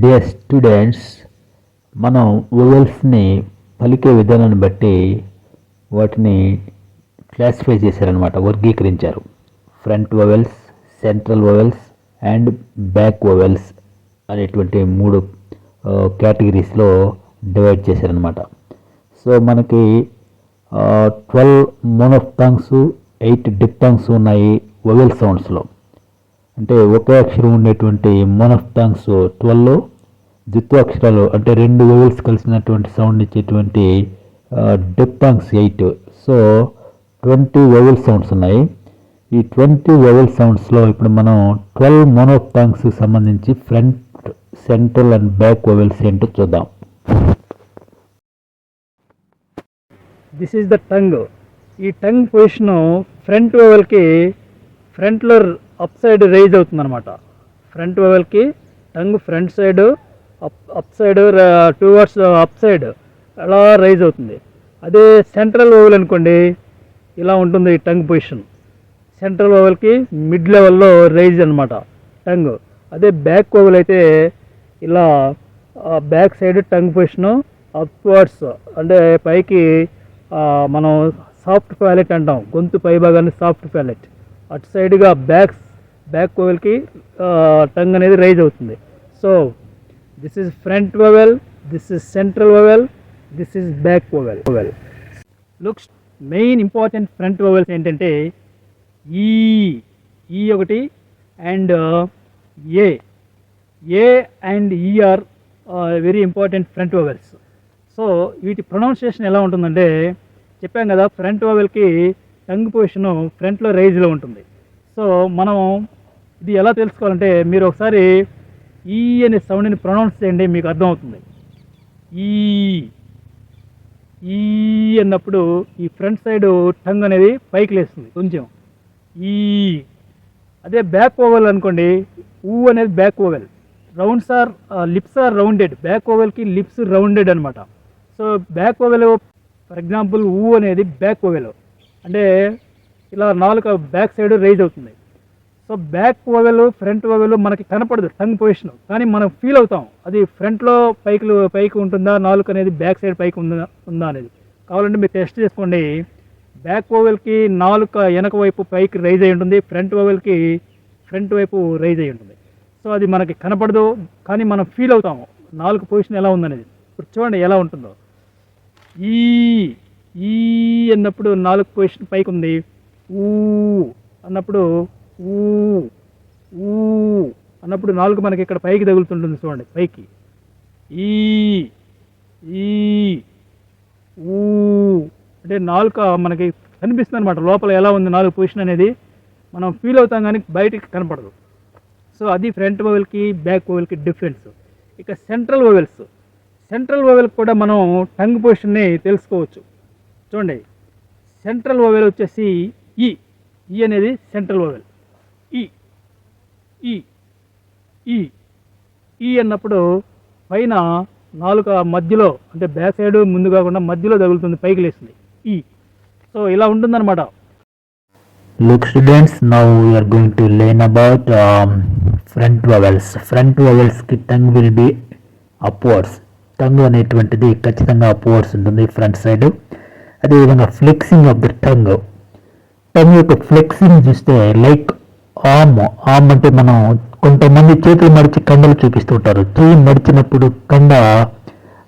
Dear students మనం ఓవెల్స్ని పలికే విధానాన్ని బట్టి వాటిని క్లాసిఫై చేశారనమాట వర్గీకరించారు. Front vowels central vowels and back vowels అనేటువంటి మూడు కేటగిరీస్లో డివైడ్ చేశారనమాట సో మనకి ట్వెల్వ్ మోనోఫ్టాంగ్స్ ఎయిట్ డిప్టాంగ్స్ ఉన్నాయి వొవెల్ సౌండ్స్లో అంటే ఒకే అక్షరం ఉండేటువంటి మోనోఫ్టాంగ్స్ ట్వెల్వ్ ద్విత్వాక్షరాలు అంటే రెండు వోవెల్స్ కలిసినటువంటి సౌండ్ ఇచ్చేటువంటి diphthongs eight so twenty vowel sounds ఉన్నాయి. ఈ ట్వంటీ వోవెల్ సౌండ్స్లో ఇప్పుడు మనం ట్వెల్వ్ మోనోఫ్టాంగ్స్ సంబంధించి front central and back vowels ఏంటో చూద్దాం. దిస్ ఈజ్ ద టంగ్ ఈ టంగ్ పొజిషన్ ఫ్రంట్ వోవెల్కి ఫ్రంట్లో అప్ సైడ్ రైజ్ అవుతుందన్నమాట. Front వెవెల్కి tongue front side up up side towards up side అలా రైజ్ అవుతుంది. అదే సెంట్రల్ ఓవెల్ అనుకోండి ఇలా ఉంటుంది ఈ టంగ్ పొజిషన్. సెంట్రల్ ఓవెల్కి మిడ్ లెవెల్లో రైజ్ అనమాట టంగ్. అదే బ్యాక్ ఓవెల్ అయితే ఇలా back side tongue position upwards అంటే పైకి మనం సాఫ్ట్ ప్యాలెట్ అంటాం గొంతు పై భాగాన్ని సాఫ్ట్ ప్యాలెట్. అటు సైడ్గా బ్యాక్ బ్యాక్ ఓవెల్కి టంగ్ అనేది రైజ్ అవుతుంది. So this is front vowel this is central vowel this is back vowel vowel looks main important front vowels ఏంటంటే ఈ ఈ ఒకటి అండ్ ఏ. ఏ and ER very important front vowels so వీటి ప్రొనౌన్సియేషన్ ఎలా ఉంటుందంటే చెప్పాం కదా ఫ్రంట్ ఓవెల్కి టంగ్ పొజిషను ఫ్రంట్లో రైజ్లో ఉంటుంది. సో మనం ఇది ఎలా తెలుసుకోవాలంటే మీరు ఒకసారి ఈ అనే సౌండ్ని ప్రొనౌన్స్ చేయండి మీకు అర్థమవుతుంది. ఈ ఈ అన్నప్పుడు ఈ ఫ్రంట్ సైడ్ టంగ్ అనేది పైకి లేస్తుంది కొంచెం. ఈ అదే బ్యాక్ ఓవెల్ అనుకోండి ఊ అనేది back vowel. Rounds our lips are rounded. Back ఓవెల్కి lips rounded అనమాట so back vowel for example ఊ అనేది బ్యాక్ ఓవెల్. అంటే ఇలా నాలుగు బ్యాక్ సైడ్ రైజ్ అవుతుంది. So back vowel front vowel మనకి కనపడదు టంగ్ పొజిషన్. కానీ మనం ఫీల్ అవుతాం అది ఫ్రంట్లో పైకి పైకి ఉంటుందా నాలుక అనేది బ్యాక్ సైడ్ పైకి ఉందా ఉందా అనేది. కావాలంటే మీరు టెస్ట్ చేసుకోండి. బ్యాక్ ఓవెల్కి నాలుక వెనక వైపు పైకి రైజ్ అయి ఉంటుంది ఫ్రంట్ ఓవెల్కి ఫ్రంట్ వైపు రైజ్ అయి ఉంటుంది. సో అది మనకి కనపడదు కానీ మనం ఫీల్ అవుతాము నాలుగు పొజిషన్ ఎలా ఉందనేది. ఇప్పుడు చూడండి ఎలా ఉంటుందో. ఈ ఈ అన్నప్పుడు నాలుగు పొజిషన్ పైకి ఉంది ఊ అన్నప్పుడు ఊ ఊ అన్నప్పుడు నాలుగు మనకి ఇక్కడ పైకి తగులుతుంటుంది చూడండి పైకి. ఈ ఈ ఊ. అంటే నాలుక మనకి కనిపిస్తుంది అనమాట లోపల ఎలా ఉంది నాలుగు పొజిషన్ అనేది మనం ఫీల్ అవుతాం కానీ బయటికి కనపడదు. సో అది ఫ్రంట్ ఓవెల్కి బ్యాక్ ఓవెల్కి డిఫరెన్స్ ఇక సెంట్రల్ ఓవెల్స్ సెంట్రల్ ఓవెల్ కూడా మనం టంగ్ పొజిషన్ని తెలుసుకోవచ్చు. చూడండి సెంట్రల్ ఓవెల్ వచ్చేసి ఈ. ఈ అనేది సెంట్రల్ ఓవెల్ ఈ ఈ ఈ అన్నప్పుడు పైన నాలుక మధ్యలో అంటే బ్యాక్ సైడ్ ముందు కాకుండా మధ్యలో తగులుతుంది పైకి లేస్తుంది. ఈ. సో ఇలా ఉంటుందన్నమాట. Look students now we are going to learn about front vowels front వవెల్స్కి tongue will be upwards tongue అనేటువంటిది ఖచ్చితంగా అప్వర్డ్స్ ఉంటుంది ఫ్రంట్ సైడ్ అదేవిధంగా flexing of the tongue tongue యొక్క ఫ్లెక్సింగ్ చూస్తే లైక్ ఆమ్ ఆమ్ అంటే మనం కొంతమంది చేతులు మడిచి కండలు చూపిస్తుంటారు. చేయి మడిచినప్పుడు కండ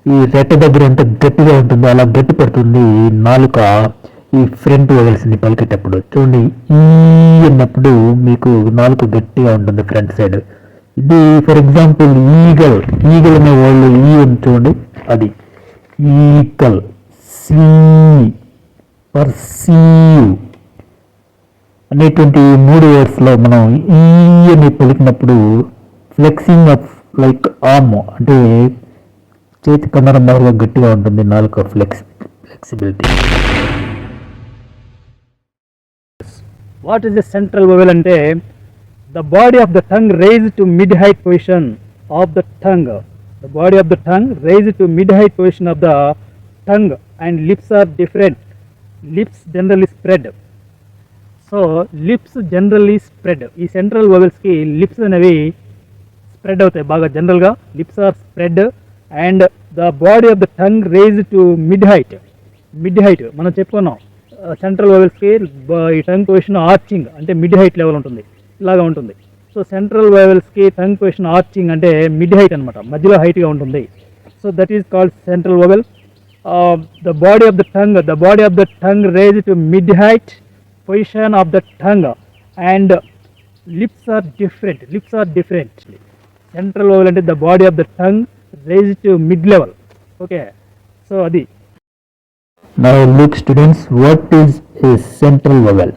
ఈ రెట్ట దగ్గర ఎంత గట్టిగా ఉంటుందో అలా గట్టి పడుతుంది. నాలుక ఈ ఫ్రంట్ వదిలిసింది పలికేటప్పుడు. చూడండి ఈ అన్నప్పుడు మీకు నాలుక గట్టిగా ఉంటుంది ఫ్రంట్ సైడ్. ఇది ఫర్ ఎగ్జాంపుల్ ఈగల్. ఈగల్ అనే వాళ్ళు ఈ ఉంది చూడండి అది. ఈకల్ సీ. పర్సీవ్ అనేటువంటి ఈ మూడు వర్డ్స్లో మనం ఈ అని పలికినప్పుడు ఫ్లెక్సింగ్ ఆఫ్ లైక్ ఆమ్ అంటే చేతి కండరం బాగా గట్టిగా ఉంటుంది నాలుక flex flexibility what is the central vowel అంటే the body of the tongue rise to mid height position of the tongue the body of the tongue rise to mid height position of the tongue and lips are different lips generally spread so lips generally spread. ఈ central ఓవెల్స్కి lips అనేవి spread అవుతాయి బాగా జనరల్గా. Lips are spread and the body of the tongue raise to mid height. Mid height మనం చెప్పుకున్నాం. Central వోవెల్స్కి ఈ టంగ్ పొజిషన్ ఆర్చింగ్ అంటే మిడ్ హైట్ లెవెల్ ఉంటుంది. ఇలాగా ఉంటుంది. సో సెంట్రల్ వోవెల్స్కి టంగ్ పొజిషన్ ఆర్చింగ్ అంటే మిడ్ హైట్ అనమాట మధ్యలో హైట్గా ఉంటుంది. So that is called central vowel the body of the tongue the body of the tongue raise to mid height. position of the tongue and lips are different. Lips are different. Central oval and the body of the tongue raised to mid level. Okay. So Adi. Now look students, what is a central oval?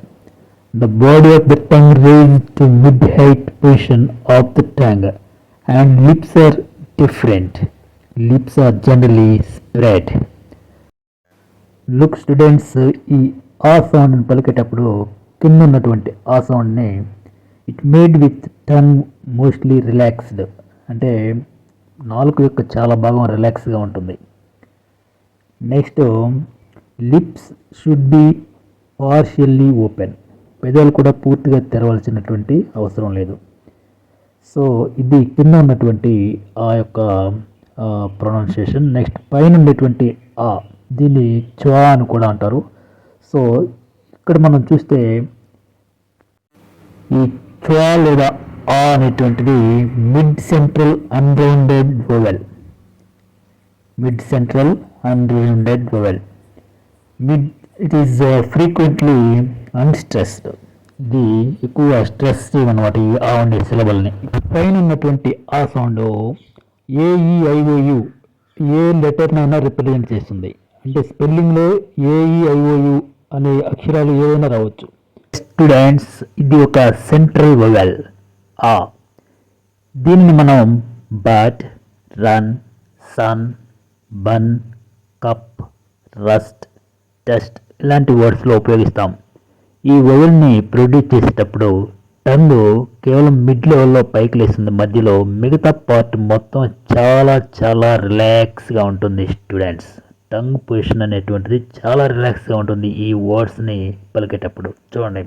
The body of the tongue raised to mid-height position of the tongue and lips are different. Lips are generally spread. Look students, uh, ఆ సౌండ్ని పలికేటప్పుడు కింద ఉన్నటువంటి ఆ సౌండ్ని it made with tongue mostly relaxed అంటే నాలుగు యొక్క చాలా భాగం రిలాక్స్గా ఉంటుంది. Next lips should be partially open పెదవులు కూడా పూర్తిగా తెరవలసినటువంటి అవసరం లేదు. సో ఇది కింద ఉన్నటువంటి ఆ యొక్క ప్రొనౌన్సియేషన్ నెక్స్ట్ పైన ఉండేటువంటి ఆ దీన్ని చ్వా అని కూడా అంటారు. సో ఇక్కడ మనం చూస్తే ఈ చ్వా లేదా ఆ అనేటువంటిది mid central unrounded vowel mid central unrounded vowel mid it is frequently unstressed ఇది ఎక్కువ స్ట్రెస్ అనమాట ఈ ఆ ఉండే సిలబల్ని పైన ఉన్నటువంటి ఆ sound A E I O U ఏ లెటర్నైనా రిప్రజెంట్ చేస్తుంది. అంటే స్పెల్లింగ్లో ఏఈఐఓయు అనే అక్షరాలు ఏవైనా రావచ్చు. స్టూడెంట్స్ ఇది ఒక సెంట్రల్ వొవెల్ ఆ. దీనిని మనం but run sun bun cup rust test ఇలాంటి వర్డ్స్లో ఉపయోగిస్తాం. ఈ వొవెల్ని ప్రొడ్యూస్ చేసేటప్పుడు టంగ్ కేవలం మిడ్ లెవెల్లో పైకి లేస్తుంది. మధ్యలో మిగతా పార్ట్ మొత్తం చాలా చాలా రిలాక్స్గా ఉంటుంది స్టూడెంట్స్ టంగ్ పొజిషన్ అనేటువంటిది చాలా రిలాక్స్గా ఉంటుంది ఈ వర్డ్స్ని పలికేటప్పుడు. చూడండి.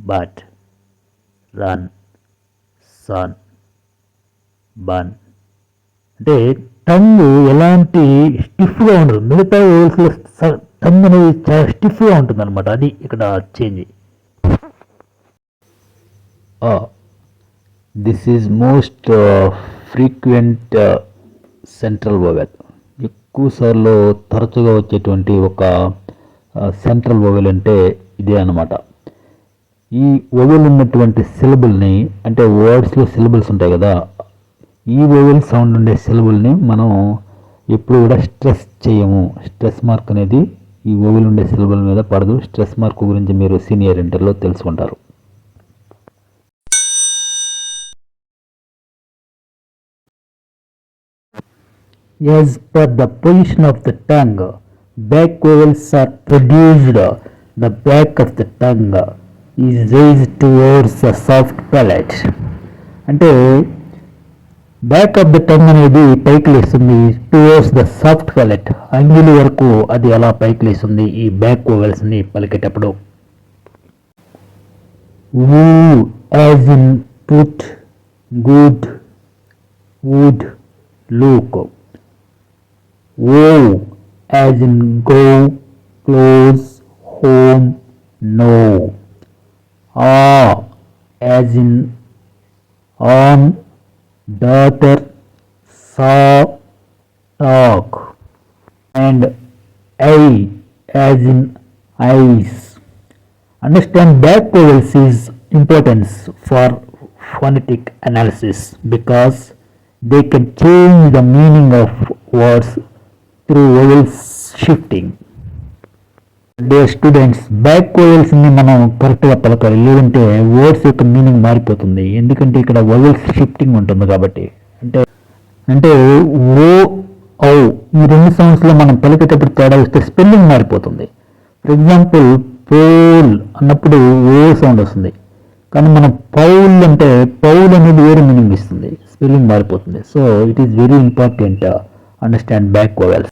But run sun bun. అంటే టంగ్ ఎలాంటి స్టిఫ్గా ఉండదు. మిగతా వర్డ్స్లో టంగ్ అనేది చాలా స్టిఫ్గా ఉంటుంది అనమాట అది ఇక్కడ change this is most frequent central vowel ఎక్కువ సార్లు తరచుగా వచ్చేటువంటి ఒక సెంట్రల్ ఓవెల్ అంటే ఇదే అనమాట ఈ ఓవెల్ ఉన్నటువంటి సిలబుల్ని అంటే వర్డ్స్లో సిలబుల్స్ ఉంటాయి కదా ఈ ఓవెల్ సౌండ్ ఉండే సిలబుల్ని మనం ఎప్పుడు కూడా స్ట్రెస్ చేయము. స్ట్రెస్ మార్క్ అనేది ఈ ఓవెల్ ఉండే సిలబుల్ మీద పడదు. స్ట్రెస్ మార్క్ గురించి మీరు సీనియర్ ఇంటర్లో తెలుసుకుంటారు. As per the position of the tongue, back vowels are produced. The back of the tongue is raised towards the soft palate. అంటే బ్యాక్ ఆఫ్ ద టంగ్ అనేది పైకి లేస్తుంది టువర్డ్స్ ద సాఫ్ట్ ప్యాలెట్ అంగిల్ వరకు అది అలా పైకి లేస్తుంది ఈ బ్యాక్ ఓవెల్స్ని పలికేటప్పుడు వూ as in put good wood look Woe, as in go, close, home, no. Ah, as in arm, daughter, saw, talk. And I, as in eyes. Understand back vowels is importance for phonetic analysis because they can change the meaning of words through vowels shifting the students బ్యాక్ని మనం కరెక్ట్గా పలకాలి. లేదంటే words యొక్క meaning మారిపోతుంది. ఎందుకంటే ఇక్కడ vowels shifting ఉంటుంది కాబట్టి. అంటే అంటే ఓ ఔ ఈ రెండు సౌండ్స్లో మనం పలికేటప్పుడు తేడా వస్తే స్పెల్లింగ్ మారిపోతుంది. ఫర్ ఎగ్జాంపుల్ పోల్ అన్నప్పుడు ఓ సౌండ్ వస్తుంది. కానీ మనం పౌల్ అంటే పౌల్ అనేది వేరే మీనింగ్ ఇస్తుంది. స్పెల్లింగ్ మారిపోతుంది. So it is very important understand back vowels